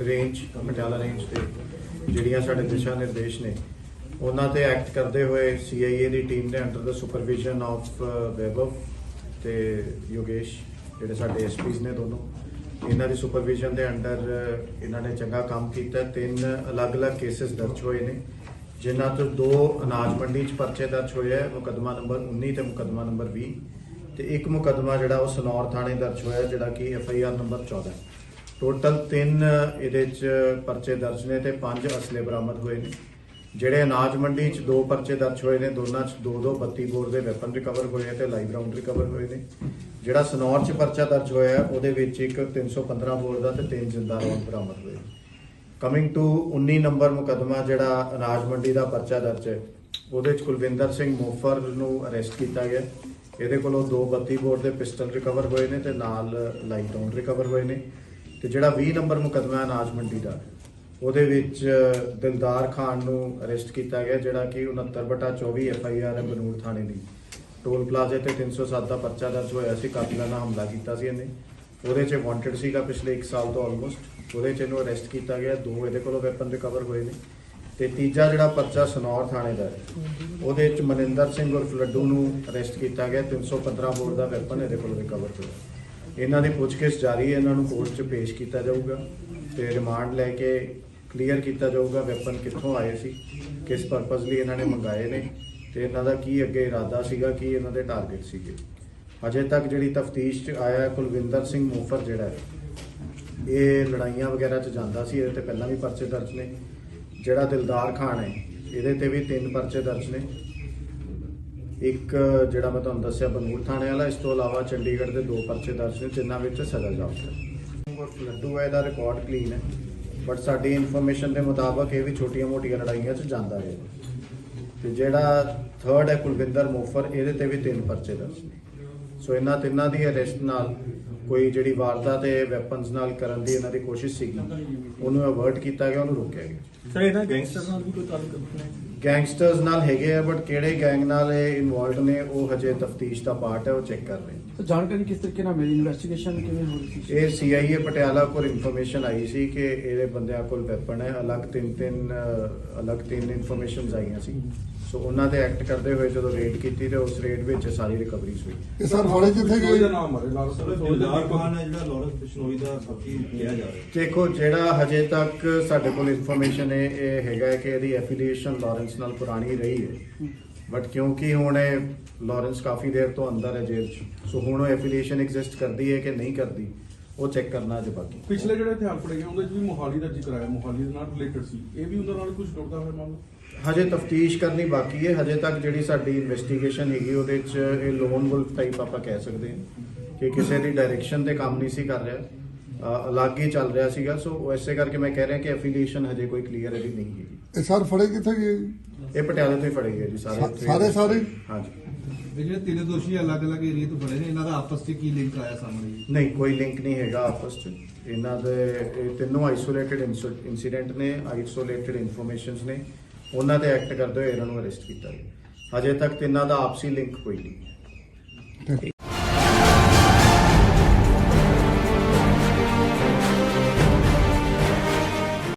Range Patiala range 'ਤੇ ਜਿਹੜੀਆਂ ਸਾਡੇ ਦਿਸ਼ਾ ਨਿਰਦੇਸ਼ ਨੇ, ਉਹਨਾਂ ਤੇ ਐਕਟ ਕਰਦੇ ਹੋਏ ਸੀਆਈਏ ਦੀ ਟੀਮ ਦੇ ਅੰਡਰ ਦਾ ਸੁਪਰਵਿਜ਼ਨ ਆਫ ਵੈਭਵ ਤੇ ਯੋਗੇਸ਼ ਜਿਹੜੇ ਸਾਡੇ ਐਸਪੀਸ ਨੇ ਦੋਨੋਂ, ਇਹਨਾਂ ਦੀ ਸੁਪਰਵਿਜ਼ਨ ਦੇ ਅੰਡਰ ਇਹਨਾਂ ਨੇ ਚੰਗਾ ਕੰਮ ਕੀਤਾ। ਤਿੰਨ ਅਲੱਗ-ਅਲੱਗ ਕੇਸਸ ਦਰਜ ਹੋਏ ਨੇ, ਜਿਨ੍ਹਾਂ ਤੋਂ ਦੋ ਅਨਾਜ ਮੰਡੀ 'ਚ ਪਰਚੇ ਦਰਜ ਹੋਏ ਹੈ ਮੁਕੱਦਮਾ ਨੰਬਰ 19 ਤੇ ਮੁਕੱਦਮਾ ਨੰਬਰ 20 ਤੇ ਇੱਕ ਮੁਕੱਦਮਾ ਜਿਹੜਾ ਉਹ ਸਨੌਰ ਥਾਣੇ ਦਰਜ ਹੋਇਆ, ਜਿਹੜਾ ਕਿ F I R number 14 total 3 ਇਹਦੇ 'ਚ ਪਰਚੇ ਦਰਜ ਨੇ ਤੇ 5 ਅਸਲੇ ਬਰਾਮਦ ਹੋਏ ਨੇ। ਜਿਹੜੇ ਅਨਾਜ ਮੰਡੀ 'ਚ ਦੋ ਪਰਚੇ ਦਰਜ ਹੋਏ ਨੇ, ਦੋਨਾਂ 'ਚ ਦੋ ਦੋ 32 ਬੋਰ ਦੇ ਵੈਪਨ ਰਿਕਵਰ ਹੋਏ ਤੇ ਲਾਈਵ ਰਾਉਂਡ ਰਿਕਵਰ ਹੋਏ ਨੇ। ਜਿਹੜਾ ਸਨੌਰ 'ਚ ਪਰਚਾ ਦਰਜ ਹੋਇਆ, ਉਹਦੇ ਵਿੱਚ ਇੱਕ 315 ਬੋਰ ਦਾ ਤੇ ਤਿੰਨ ਜਿੰਦਾ ਰੌਂਦ ਬਰਾਮਦ ਹੋਏ ਕਮਿੰਗ ਟੂ 19 ਨੰਬਰ ਮੁਕੱਦਮਾ, ਜਿਹੜਾ ਅਨਾਜ ਮੰਡੀ ਦਾ ਪਰਚਾ ਦਰਜ ਹੈ, ਉਹਦੇ 'ਚ ਕੁਲਵਿੰਦਰ ਸਿੰਘ ਮੋਫਰ ਨੂੰ ਅਰੈਸਟ ਕੀਤਾ ਗਿਆ। ਇਹਦੇ ਕੋਲੋਂ ਦੋ 32 ਬੋਰ ਦੇ ਪਿਸਟਲ ਰਿਕਵਰ ਹੋਏ ਨੇ ਤੇ ਨਾਲ ਲਾਈਵ ਰਾਉਂਡ ਰਿਕਵਰ ਹੋਏ ਨੇ। ਤੇ ਜਿਹੜਾ 20 ਨੰਬਰ ਮੁਕੱਦਮਾ ਅਨਾਜ ਮੰਡੀ ਦਾ, ਉਹਦੇ ਵਿੱਚ ਦਿਲਦਾਰ ਖਾਨ ਨੂੰ ਅਰੈਸਟ ਕੀਤਾ ਗਿਆ, ਜਿਹੜਾ ਕਿ 69 ਬਟਾ 24 ਐਫ ਆਈ ਆਰ ਹੈ ਬਨੂੜ ਥਾਣੇ ਦੀ। ਟੋਲ ਪਲਾਜ਼ੇ ਤੇ 307 ਦਾ ਪਰਚਾ ਦਰਜ ਹੋਇਆ ਸੀ ਕਾਤਲਾਨਾ ਹਮਲਾ ਕੀਤਾ ਸੀ ਇਹਨੇ। ਉਹਦੇ 'ਚ ਵਾਂਟਡ ਸੀਗਾ ਪਿਛਲੇ 1 ਸਾਲ ਤੋਂ ਆਲਮੋਸਟ ਉਹਦੇ 'ਚ ਇਹਨੂੰ ਅਰੈਸਟ ਕੀਤਾ ਗਿਆ, ਦੋ ਇਹਦੇ ਕੋਲੋਂ ਵੈਪਨ ਰਿਕਵਰ ਹੋਏ ਨੇ। ਤੇ ਤੀਜਾ ਜਿਹੜਾ ਪਰਚਾ ਸਨੌਰ ਥਾਣੇ ਦਾ ਉਹਦੇ 'ਚ ਮਨਿੰਦਰ ਸਿੰਘ ਉਰਫ ਲੱਡੂ ਨੂੰ ਅਰੈਸਟ ਕੀਤਾ ਗਿਆ 315 ਬੋਰ ਦਾ ਵੈਪਨ ਇਹਦੇ ਕੋਲੋਂ ਰਿਕਵਰ ਹੋਇਆ। ਇਹਨਾਂ ਦੀ ਪੁੱਛਗਿੱਛ ਜਾਰੀ ਹੈ, ਇਹਨਾਂ ਨੂੰ ਕੋਰਟ 'ਚ ਪੇਸ਼ ਕੀਤਾ ਜਾਊਗਾ ਤੇ ਰਿਮਾਂਡ ਲੈ ਕੇ ਕਲੀਅਰ ਕੀਤਾ ਜਾਊਗਾ ਵੈਪਨ ਕਿੱਥੋਂ ਆਏ ਸੀ, ਕਿਸ ਪਰਪਸ ਲਈ ਇਹਨਾਂ ਨੇ ਮੰਗਾਏ ਨੇ ਤੇ ਇਹਨਾਂ ਦਾ ਕੀ ਅੱਗੇ ਇਰਾਦਾ ਸੀਗਾ, ਕੀ ਇਹਨਾਂ ਦੇ ਟਾਰਗੇਟ ਸੀਗੇ। ਅਜੇ ਤੱਕ ਜਿਹੜੀ ਤਫਤੀਸ਼ 'ਚ ਆਇਆ ਕੁਲਵਿੰਦਰ ਸਿੰਘ ਮੋਫਰ ਜਿਹੜਾ ਹੈ, ਇਹ ਲੜਾਈਆਂ ਵਗੈਰਾ 'ਚ ਜਾਂਦਾ ਸੀ, ਇਹਦੇ ਤੇ ਪਹਿਲਾਂ ਵੀ ਪਰਚੇ ਦਰਜ ਨੇ। ਜਿਹੜਾ ਦਿਲਦਾਰ ਖਾਨ ਹੈ, ਇਹਦੇ ਤੇ ਵੀ ਤਿੰਨ ਪਰਚੇ ਦਰਜ ਨੇ। ਇੱਕ ਜਿਹੜਾ ਮੈਂ ਤੁਹਾਨੂੰ ਦੱਸਿਆ ਬਨੂੜ ਥਾਣੇ ਵਾਲਾ, ਇਸ ਤੋਂ ਇਲਾਵਾ ਚੰਡੀਗੜ੍ਹ ਦੇ ਦੋ ਪਰਚੇ ਦਰਜ ਨੇ, ਜਿਨ੍ਹਾਂ ਵਿੱਚ ਸਜ਼ਾ ਜਾਪਦਾ ਲੱਡੂ ਹੈ ਦਾ ਰਿਕਾਰਡ ਕਲੀਨ ਹੈ ਬਟ ਸਾਡੀ ਇਨਫੋਰਮੇਸ਼ਨ ਦੇ ਮੁਤਾਬਕ ਇਹ ਵੀ ਛੋਟੀਆਂ-ਮੋਟੀਆਂ ਲੜਾਈਆਂ 'ਚ ਜਾਂਦਾ ਹੈ ਤੇ ਜਿਹੜਾ ਥਰਡ ਹੈ ਕੁਲਵਿੰਦਰ ਮੋਫਰ, ਇਹਦੇ ਤੇ ਵੀ ਤਿੰਨ ਪਰਚੇ ਦਰਜ ਨੇ। ਸੋ ਇਹਨਾਂ ਤਿੰਨਾਂ ਦੀ ਅਰੈਸਟ ਨਾਲ ਕੋਈ ਜਿਹੜੀ ਵਾਰਦਾਤ ਹੈ ਵੈਪਨਸ ਨਾਲ ਕਰਨ ਦੀ ਇਹਨਾਂ ਦੀ ਕੋਸ਼ਿਸ਼ ਸੀਗੀ ਉਹਨੂੰ ਅਵਰਟ ਕੀਤਾ ਗਿਆ ਉਹਨੂੰ ਰੋਕਿਆ ਗਿਆ। ਸਰ ਇਹਨਾਂ ਗੈਂਗਸਟਰ ਨਾਲ ਵੀ ਕੋਈ ਤਾਲੁਕ ਨਹੀਂ ਗੈਂਗਸਟਰਸ ਨਾਲ ਹੈਗੇ ਆ ਬਟ ਕਿਹੜੇ ਗੈਂਗ ਨਾਲ ਇਹ ਇਨਵੋਲਡ ਨੇ ਉਹ ਹਜੇ ਤਫਤੀਸ਼ ਦਾ ਪਾਰਟ ਹੈ ਉਹ ਚੈੱਕ ਕਰ ਰਹੇ ਨੇ। ਤਾਂ ਜਾਣਕਾਰੀ ਕਿਸ ਤਰੀਕੇ ਨਾਲ ਮਿਲੀ? ਇਨਵੈਸਟੀਗੇਸ਼ਨ ਕਿਵੇਂ ਹੋ ਰਹੀ ਸੀ? ਇਹ ਸੀਆਈਏ ਪਟਿਆਲਾ ਕੋਲ ਇਨਫੋਰਮੇਸ਼ਨ ਆਈ ਸੀ ਕਿ ਇਹਦੇ ਬੰਦਿਆਂ ਕੋਲ ਵੈਪਨ ਹੈ ਅਲੱਗ ਤਿੰਨ ਤਿੰਨ ਅਲੱਗ ਤਿੰਨ ਇਨਫੋਰਮੇਸ਼ਨਸ ਆਈਆਂ ਸੀ। ਸੋ ਉਹਨਾਂ ਤੇ ਐਕਟ ਕਰਦੇ ਹੋਏ ਜਦੋਂ ਰੇਡ ਕੀਤੀ ਤੇ ਉਸ ਰੇਡ ਵਿੱਚ ਸਾਰੀ ਰਿਕਵਰੀਜ਼ ਹੋਈ। ਇਹ ਸਰ ਕੋਈ ਦਾ ਗਏ ਨਾਮ ਹੈ ਲਾਲ ਸਰ ਖਾਨ ਹੈ ਜਿਹੜਾ ਲਾਰੈਂਸ ਬਿਸ਼ਨੋਈ ਦਾ ਸਾਥੀ ਕਿਹਾ ਜਾ ਰਿਹਾ। ਦੇਖੋ ਜਿਹੜਾ ਹਜੇ ਤੱਕ ਸਾਡੇ ਕੋਲ ਇਨਫੋਰਮੇਸ਼ਨ ਹੈ ਇਹ ਹੈਗਾ ਹੈ ਕਿ ਇਹਦੀ ਐਫੀਲੀਏਸ਼ਨ ਲਾਰੈਂਸ ਨਾਲ ਪੁਰਾਣੀ ਰਹੀ ਹੈ। ਬਟ ਕਿਉਂਕਿ ਹੁਣ ਇਹ ਲਾਰੈਂਸ ਕਾਫੀ ਦੇਰ ਤੋਂ ਅੰਦਰ ਹੈ ਜੇਲ੍ਹ 'ਚ ਸੋ ਹੁਣ ਉਹ ਐਫੀਲੀਏਸ਼ਨ ਐਗਜ਼ਿਸਟ ਕਰਦੀ ਹੈ ਕਿ ਨਹੀਂ ਕਰਦੀ ਉਹ ਚੈੱਕ ਕਰਨਾ ਜੇ ਬਾਕੀ। ਪਿਛਲੇ ਜਿਹੜੇ ਹਥਿਆਰ ਫੜੇ ਗਏ ਉਹਦੇ ਚ ਵੀ ਮੋਹਾਲੀ ਦਾ ਜ਼ਿਕਰ ਆਇਆ ਮੋਹਾਲੀ ਦੇ ਨਾਲ ਰਿਲੇਟਡ ਸੀ। ਇਹ ਵੀ ਉਹਨਾਂ ਨਾਲ ਕੁਝ ਜੁੜਦਾ ਹੋਇਆ ਮਾਮਲਾ? ਹਜੇ ਤਫਤੀਸ਼ ਕਰਨੀ ਬਾਕੀ ਹੈ। ਹਜੇ ਤੱਕ ਜਿਹੜੀ ਸਾਡੀ ਇਨਵੈਸਟੀਗੇਸ਼ਨ ਹੈਗੀ ਉਹਦੇ 'ਚ ਇਹ ਲੋਨ ਵੁਲਫ ਟਾਈਪ ਆਪਾਂ ਕਹਿ ਸਕਦੇ ਹਾਂ। ਕਿ ਕਿਸੇ ਦੀ ਡਾਇਰੈਕਸ਼ਨ ਤੇ ਕੰਮ ਨਹੀਂ ਸੀ ਕਰ ਰਿਹਾ ਅਲੱਗ ਹੀ ਚੱਲ ਰਿਹਾ ਸੀਗਾ। ਸੋ ਉਹ ਐਸੇ ਕਰਕੇ ਮੈਂ ਕਹਿ ਰਿਹਾ ਕਿ ਐਫੀਲੀਏਸ਼ਨ ਹਜੇ ਕੋਈ ਕਲੀਅਰ ਇਹਦੀ ਨਹੀਂ ਹੈਗੀ। ਇਹ ਸਰ ਫੜੇ ਕਿੱਥੇ ਗਏ? ਜੀ? ਇਹ ਪਟਿਆਲੇ ਤੋਂ ਹੀ ਫੜੇ ਗਏ ਜੀ ਸਾਰੇ ਸਾਰੇ ਸਾਰੇ? ਹਾਂਜੀ। ਇਹ ਜਿਹੜੇ ਤਿੰਨ ਦੋਸ਼ੀ ਅਲੱਗ-ਅਲੱਗ ਏਰੀਆ ਤੋਂ ਫੜੇ ਨੇ ਇਹਨਾਂ ਦਾ ਆਪਸ 'ਚ ਕੀ ਲਿੰਕ ਆਇਆ ਸਾਹਮਣੇ? ਜੀ ਨਹੀਂ ਕੋਈ ਲਿੰਕ ਨਹੀਂ ਹੈਗਾ ਆਪਸ 'ਚ। ਇਹਨਾਂ ਦੇ ਇਹ ਤਿੰਨੋਂ ਆਈਸੋਲੇਟਡ ਇਨਸੀਡੈਂਟ ਨੇ ਆਈਸੋਲੇਟਡ ਇਨਫੋਰਮੇਸ਼ਨਸ ਨੇ। ਉਹਨਾਂ ਤੇ ਐਕਟ ਕਰਦੇ ਹੋਏ ਇਹਨਾਂ ਨੂੰ ਅਰੈਸਟ ਕੀਤਾ ਗਿਆ। ਹਜੇ ਤੱਕ ਤਿੰਨਾਂ ਦਾ ਆਪਸੀ ਲਿੰਕ ਕੋਈ ਨਹੀਂ